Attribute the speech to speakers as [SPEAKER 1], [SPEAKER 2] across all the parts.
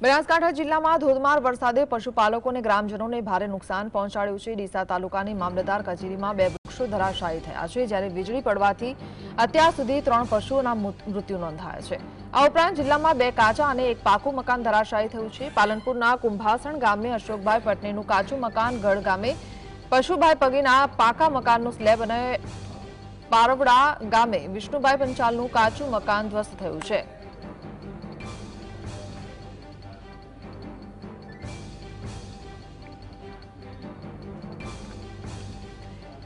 [SPEAKER 1] બનાસકાંઠા જિલ્લામાં ધોધમાર વરસાદે પશુપાલકોને ગ્રામજનોને ભારે નુકસાન પહોંચાડ્યું છે. ડીસા તાલુકાની મામલતદાર કચેરીમાં બે વૃક્ષો ધરાશાયી થયા છે, જ્યારે વીજળી પડવાથી અત્યાર સુધી ત્રણ પશુઓના મૃત્યુ નોંધાયા છે. આ ઉપરાંત જિલ્લામાં બે કાચા અને એક પાકું મકાન ધરાશાયી થયું છે. પાલનપુરના કુંભાસણ ગામે અશોકભાઈ પટનેનું કાચું મકાન ગઢ ગામે પશુભાઈ પગીના પાકા મકાનનું સ્લેબ અને પારવડા ગામે વિષ્ણુભાઈ પંચાલનું કાચું મકાન ધ્વસ્ત થયું છે.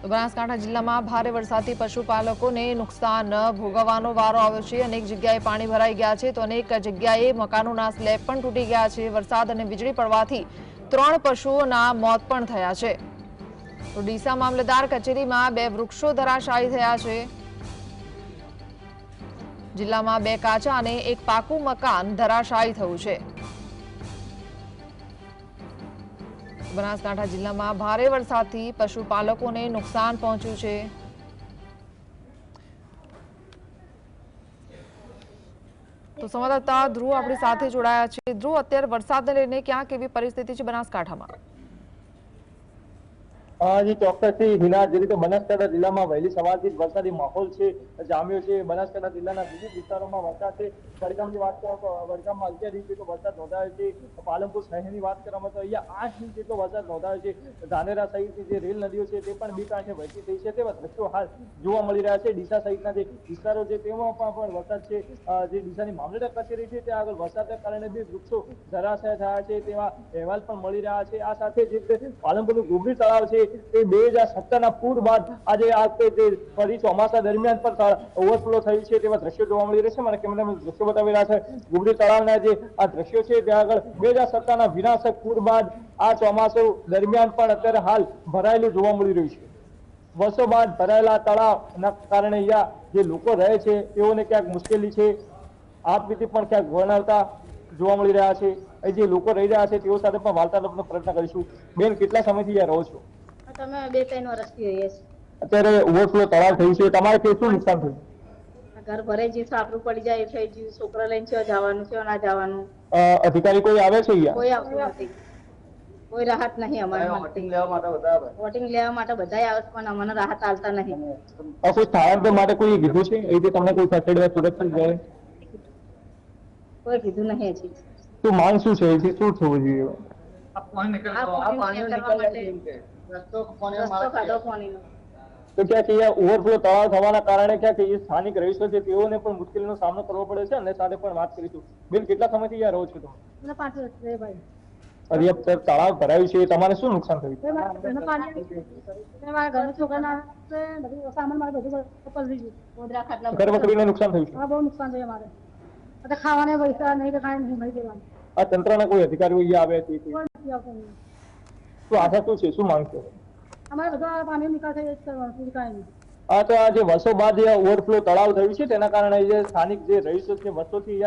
[SPEAKER 1] બનાસકાંઠા જિલ્લામાં ભારે વરસાદથી પશુપાલકોને નુકસાન ભોગવવાનો વારો આવ્યો છે. અનેક જગ્યાએ પાણી ભરાઈ ગયા છે તો અનેક જગ્યાએ મકાનોના સ્લેબ પણ તૂટી ગયા છે. વરસાદ અને વીજળી પડવાથી ત્રણ પશુઓના મોત પણ થયા છે. તો ડીસા મામલતદાર કચેરીમાં બે વૃક્ષો ધરાશાયી થયા છે. જિલ્લામાં બે કાચા અને એક પાકું મકાન ધરાશાયી થયું છે. બનાસકાંઠા જિલ્લામાં ભારે વરસાદથી પશુપાલકોને નુકસાન પહોંચ્યું છે. તો સંવાદદાતા ધ્રુવ આપણી સાથે જોડાયા છે. ધ્રુવ, અત્યારે વરસાદને લઈને ક્યાં કેવી પરિસ્થિતિ છે બનાસકાંઠામાં?
[SPEAKER 2] જી ચોક્કસથી હિના, જે રીતે બનાસકાંઠા જિલ્લામાં વહેલી સવારથી વરસાદી માહોલ છે, જામ્યો છે. બનાસકાંઠા જિલ્લાના વિવિધ વિસ્તારોમાં વરસાદ છે. વડગામની વાત કરો તો વડગામમાં અગિયાર ઇંચ જેટલો વરસાદ નોંધાયો છે. પાલનપુર શહેરની વાત કરવામાં તો અહીંયા આઠ ઇંચ જેટલો વરસાદ નોંધાયો છે. ધાનેરા સહિતની જે રેલ નદીઓ છે તે પણ બે કાંઠે વહેતી થઈ છે. તેવા દ્રશ્યો હાલ જોવા મળી રહ્યા છે. ડીસા સહિતના જે વિસ્તારો છે તેમાં પણ વરસાદ છે. જે ડીસાની મામલતદાર કચેરી છે ત્યાં આગળ વરસાદના કારણે બી વૃક્ષો ધરાશય થયા છે. તેવા અહેવાલ પણ મળી રહ્યા છે. આ સાથે જે પાલનપુરનું ગોબરી તળાવ છે. તે બે હજાર સત્તરના પૂર બાદ આજે આ ફરી ચોમાસા દરમિયાન પણ ઓવરફ્લો થયું છે તેવા દ્રશ્યો જોવા મળી રહ્યા છે. મને દ્રશ્યો બતાવી રહ્યા છે. ગોબરી તળાવના આ દ્રશ્યો છે, ત્યાં આગળ બે હજાર સત્તરના વિનાશક પૂર આ ચોમાસું દરમિયાન પણ અત્યારે હાલ ભરાયેલું જોવા મળી રહ્યું છે. વર્ષો બાદ ભરાયેલા તળાવના કારણે અહીંયા જે લોકો રહે છે, તેઓને ક્યાંક મુશ્કેલી છે. આપવીતી પણ ક્યાંક વર્ણવતા જોવા મળી રહ્યા છે. જે લોકો રહી રહ્યા છે, તેઓ સાથે પણ વાર્તાલાપનો પ્રયત્ન કરીશું. બેન, કેટલા સમયથી રહો છો?
[SPEAKER 3] તમે બે ત્રણ વર્ષથી રહીએ છીએ
[SPEAKER 2] અત્યારે ઓવરફ્લો તળાવ થયું છે. તમારે કે શું નુકસાન થયું?
[SPEAKER 3] ઘર ભરે જે સાપરું પડી જાય થઈ ગયું છોકરા લઈને છે જવાનું છે ના જવાનું.
[SPEAKER 2] અધિકારી કોઈ આવે છે અહીંયા?
[SPEAKER 3] કોઈ આવતું નથી. કોઈ રાહત નહીં અમારા માટે. વોટિંગ લેવા માટે બધા આવે? પણ અમને રાહત આલતા નહીં.
[SPEAKER 2] કોઈ સ્થળાંતર માટે કોઈ કીધું છે? એ રીતે તમને કોઈ ખસેડવા સુરક્ષિત જાય?
[SPEAKER 3] કોઈ કીધું નહીં હજી.
[SPEAKER 2] શું માંગ શું છે? શું થવું જોઈએ?
[SPEAKER 3] આ પાણી નીકળવા માટે
[SPEAKER 2] તો ક્યાંક અહીંયા ઓવરફ્લો તળાવ થવાના કારણે ક્યાંક સ્થાનિક રહીશો છે તેઓને પણ મુશ્કેલીનો સામનો કરવો પડે છે અને સાથે પણ વાત કરીશું. બિલ કેટલા સમયથી અહીંયા રહો છો તમે?
[SPEAKER 3] પાંચ વર્ષ ભાઈ.
[SPEAKER 2] તળાવ ભરાયું છે તમારે શું નુકસાન થયું?
[SPEAKER 3] મને પાણી મારા ઘરના છોકરાના બધું સામાન મારે બધું પલળી ગયું. ગોદરા ખાટલા
[SPEAKER 2] ઘર વખરીને નુકસાન થયું છે?
[SPEAKER 3] બહુ નુકસાન થયું અમારે. ખાવાને પૈસા નહીં તો કાંઈ નહીં મળી દેવાનું
[SPEAKER 2] આ તંત્રના કોઈ અધિકારીઓ અહીંયા આવે શું આશા શું છે, શું માંગશો
[SPEAKER 3] અમારે બધા પાણી નિકાલ થઈ જાય છે કાંઈ નહીં.
[SPEAKER 2] આ તો આ જે વર્ષો બાદ જે ઓવરફ્લો તળાવ થયું છે, તેના કારણે જે સ્થાનિક જે રહીશો છે વર્ષોથી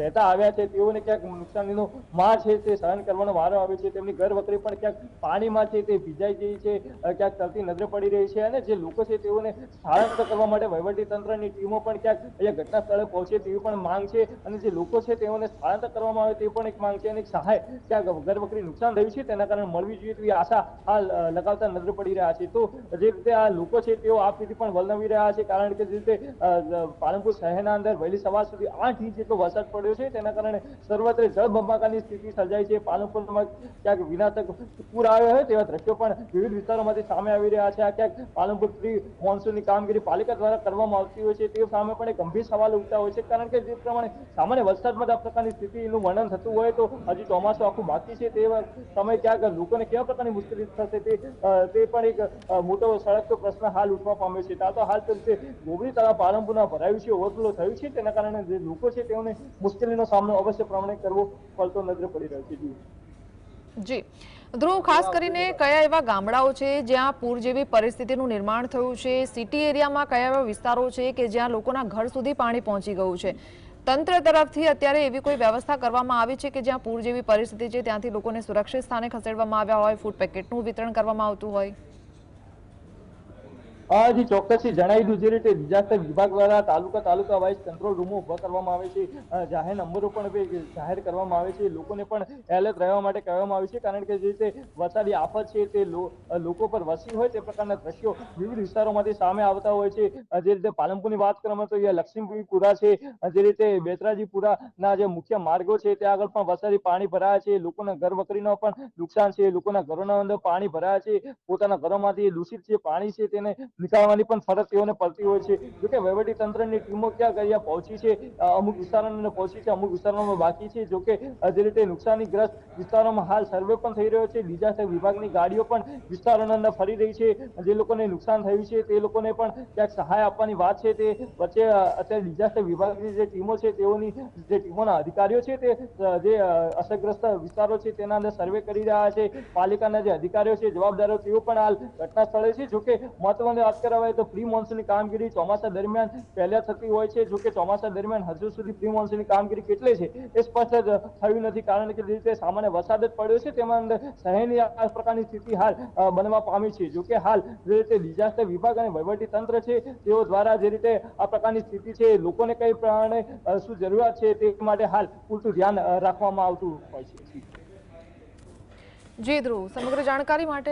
[SPEAKER 2] રહેતા આવ્યા છે, તેઓને ક્યાંક નુકસાનીનો માર છે, તે સહન કરવાનો વારો આવે છે, તેમની ઘર પણ ક્યાંક પાણીમાં તે ભીજાઈ ગઈ છે ક્યાંક તરતી નજરે પડી રહી છે, અને જે લોકો છે, તેઓને સ્થળાંતર કરવા માટે વહીવટી તંત્રની ટીમો પણ ક્યાંક અહીંયા ઘટના પહોંચે તેવી પણ માંગ છે, અને જે લોકો છે, તેઓને સ્થળાંતર કરવામાં આવે તે પણ એક માંગ છે, અને સહાય ક્યાંક ઘર નુકસાન થયું છે, તેના કારણે મળવી જોઈએ તેવી આશા આ લગાવતા નજરે પડી રહ્યા છે. તો જે રીતે આ લોકો છે, તેઓ આ સ્થિતિ પણ વલનવી રહ્યા છે. કારણ કે જે રીતે પાલનપુર શહેરના અંદર વહેલી સવાર સુધી આઠ ઇંચ જેટલો વરસાદ પડ્યો છે. તેના કારણે સર્વત્ર જળબંબાકારની સ્થિતિ સર્જાઈ છે. પાલનપુરમાં ક્યાંક વિનાશક પૂર આવ્યો હોય તેવા દ્રશ્યો પણ વિવિધ વિસ્તારોમાંથી સામે આવી રહ્યા છે. આ ક્યાંક પાલનપુર પ્રી મોન્સૂનની કામગીરી પાલિકા દ્વારા કરવામાં આવતી હોય છે. તે સામે પણ ગંભીર સવાલ ઉઠતા હોય છે. કારણ કે જે પ્રમાણે સામાન્ય વરસાદમાં આ પ્રકારની સ્થિતિનું વર્ણન થતું હોય તો હજી ચોમાસું આખું બાકી છે. તે સમય ક્યાંક લોકોને કેવા પ્રકારની મુશ્કેલી થશે તે પણ એક મોટો સડક પ્રશ્ન હાલ ઉઠવા પામ્યો છે. ત્યાં તો હાલ રીતે ગોબરી તળાવ પાલનપુરના ભરાયું છે, ઓવરફ્લો થયું છે, તેના કારણે જે લોકો છે તેઓને મુશ્કેલીનો સામનો અવશ્ય પ્રમાણે કરવો પડતો નજરે પડી રહ્યો છે. જી.
[SPEAKER 1] ધ્રુવ, ખાસ કરીને કયા એવા ગામડાઓ છે જ્યાં પૂર જેવી પરિસ્થિતિનું નિર્માણ થયું છે? સિટી એરિયામાં કયા એવા વિસ્તારો છે કે જ્યાં લોકોના ઘર સુધી પાણી પહોંચી ગયું છે? તંત્ર તરફથી અત્યારે એવી કોઈ વ્યવસ્થા કરવામાં આવી છે કે જ્યાં પૂર જેવી પરિસ્થિતિ છે, ત્યાંથી લોકોને સુરક્ષિત સ્થાને ખસેડવામાં આવ્યા હોય, ફૂડ પેકેટનું વિતરણ કરવામાં આવતું હોય?
[SPEAKER 2] આ જે ચોક્કસથી જણાવી દીધું જે રીતે ડિઝાસ્ટર વિભાગ દ્વારા તાલુકા તાલુકા વાઇઝ કંટ્રોલ રૂમો ઊભા કરવામાં આવે છે. જાહેર નંબરો પણ જાહેર કરવામાં આવે છે. લોકોને પણ એલર્ટ રહેવા માટે કહેવામાં આવે છે. કારણ કે જે રીતે વરસાદી આફત છે તે લોકો પર વસી હોય તે પ્રકારના દ્રશ્યો વિવિધ વિસ્તારોમાંથી સામે આવતા હોય છે. જે રીતે પાલનપુરની વાત કરવામાં તો અહીંયા લક્ષ્મીપુરા છે. જે રીતે બેતરાજીપુરાના જે મુખ્ય માર્ગો છે ત્યાં આગળ પણ વરસાદી પાણી ભરાયા છે. લોકોના ઘર વકરીનો પણ નુકસાન છે. લોકોના ઘરોના અંદર પાણી ભરાયા છે. પોતાના ઘરોમાંથી દૂષિત જે પાણી છે તેને નીકાળવાની પણ ફરજ તેઓને પડતી હોય છે. જોકે વહીવટી તંત્રની ટીમો ક્યાં ગયા પહોંચી છે અમુક વિસ્તારોને પહોંચી છે, અમુક વિસ્તારોમાં બાકી છે. જોકે જે રીતે નુકસાનીગ્રસ્ત વિસ્તારોમાં હાલ સર્વે પણ થઈ રહ્યો છે ડિઝાસ્ટર વિભાગની ગાડીઓ પણ વિસ્તારોના અંદર ફરી રહી છે. જે લોકોને નુકસાન થયું છે, તે લોકોને પણ ક્યાંક સહાય આપવાની વાત છે. તે વચ્ચે અત્યારે ડિઝાસ્ટર વિભાગની જે ટીમો છે, તેઓની જે ટીમોના અધિકારીઓ છે, તે જે અસરગ્રસ્ત વિસ્તારો છે, તેના અંદર સર્વે કરી રહ્યા છે. પાલિકાના જે અધિકારીઓ છે, જવાબદારો તેઓ પણ હાલ ઘટના સ્થળે છે. જોકે મહત્વની વાત કરવામાં આવે તો પ્રી મોન્સૂનની કામગીરી ચોમાસા દરમિયાન પહેલા થતી હોય છે. જોકે ચોમાસા દરમિયાન હજુ સુધી પ્રી મોન્સૂનની કામગીરી કેટલી છે એ સ્પષ્ટ થયું નથી. કારણ કે રીતે સામાન્ય વરસાદ જ પડ્યો છે, તેમાં અંદર શહેરની આ પ્રકારની સ્થિતિ હાલ બનવા પામી છે. જોકે હાલ જે રીતે ડિઝાસ્ટર વિભાગ અને વહીવટી તંત્ર છે, તેઓ દ્વારા જે રીતે આ પ્રકારની સ્થિતિ છે લોકોને કઈ પ્રમાણે શું જરૂરિયાત છે, તે માટે હાલ પૂરતું ધ્યાન રાખવામાં આવતું હોય છે.
[SPEAKER 1] જી ધ્રુવ, સમગ્ર જાણકારી માટે